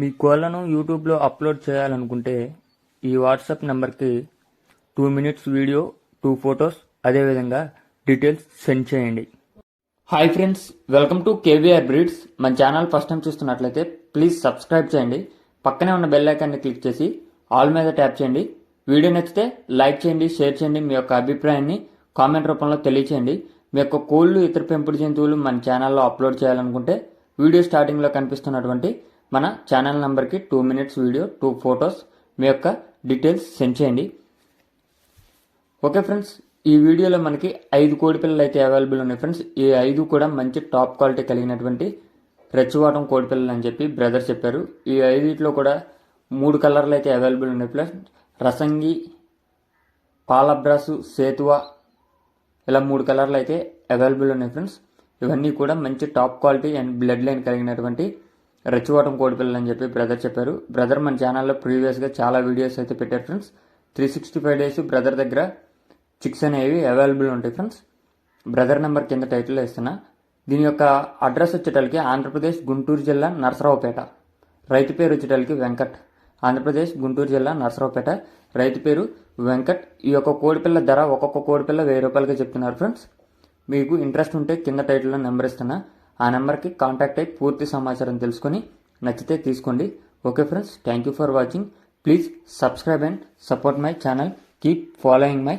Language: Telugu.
మీ కోళ్ళను యూట్యూబ్లో అప్లోడ్ చేయాలనుకుంటే ఈ వాట్సాప్ నెంబర్కి two minutes video two photos అదేవిధంగా డీటెయిల్స్ సెండ్ చేయండి. Hi friends welcome to KVR breeds మన ఛానల్ ఫస్ట్ టైం చూస్తున్నట్లయితే ప్లీజ్ సబ్స్క్రైబ్ చేయండి. పక్కనే ఉన్న బెల్ ఐకాన్ని క్లిక్ చేసి ఆల్ మీద ట్యాప్ చేయండి. వీడియో నచ్చితే లైక్ చేయండి షేర్ చేయండి మీ యొక్క అభిప్రాయాన్ని కామెంట్ రూపంలో తెలియచేయండి. మీ యొక్క కోళ్ళు ఇతర పెంపుడు జంతువులు మన ఛానల్లో అప్లోడ్ చేయాలనుకుంటే వీడియో స్టార్టింగ్లో కనిపిస్తున్నటువంటి మన ఛానల్ నెంబర్కి two minutes video two photos మీ యొక్క డీటెయిల్స్ సెండ్ చేయండి. ఓకే ఫ్రెండ్స్ ఈ వీడియోలో మనకి ఐదు కోడి పిల్లలు అయితే అవైలబుల్ ఉన్నాయి ఫ్రెండ్స్ ఈ ఐదు కూడా మంచి టాప్ క్వాలిటీ కలిగినటువంటి రెచ్చివాటం కోడి పిల్లలు అని చెప్పి బ్రదర్ చెప్పారు. ఈ ఐదుట్లో కూడా మూడు కలర్లు అయితే అవైలబుల్ ఉన్నాయి ప్లస్ రసంగి పాలబ్రాసు సేతువ ఇలా మూడు కలర్లు అయితే అవైలబుల్ ఉన్నాయి ఫ్రెండ్స్ ఇవన్నీ కూడా మంచి top quality and blood line కలిగినటువంటి రెచ్చివాటం కోడిపిల్లలు అని చెప్పి బ్రదర్ చెప్పారు. బ్రదర్ మన ఛానల్లో ప్రీవియస్గా చాలా వీడియోస్ అయితే పెట్టారు friends. Three sixty five days brother దగ్గర చిక్స్ అనేవి అవైలబుల్ ఉంటాయి ఫ్రెండ్స్. బ్రదర్ నెంబర్ కింద టైటిల్లో ఇస్తున్నా దీని యొక్క అడ్రస్ వచ్చేటలకి ఆంధ్రప్రదేశ్ గుంటూరు జిల్లా నరసరావుపేట. రైతు పేరు వచ్చేటలకి వెంకట్. ఆంధ్రప్రదేశ్ గుంటూరు జిల్లా నరసరావుపేట. రైతు పేరు వెంకట్. ఈ యొక్క కోడిపిల్ల ధర ఒక్కొక్క కోడిపిల్ల వెయ్యి రూపాయలుగా చెప్తున్నారు ఫ్రెండ్స్. మీకు ఇంట్రెస్ట్ ఉంటే కింద టైటిల్లో నెంబర్ ఇస్తున్నా. ఆ నెంబర్కి కాంటాక్ట్ అయ్యి పూర్తి సమాచారం తెలుసుకొని నచ్చితే తీసుకోండి. Okay friends thank you for watching please subscribe and support my channel keep following my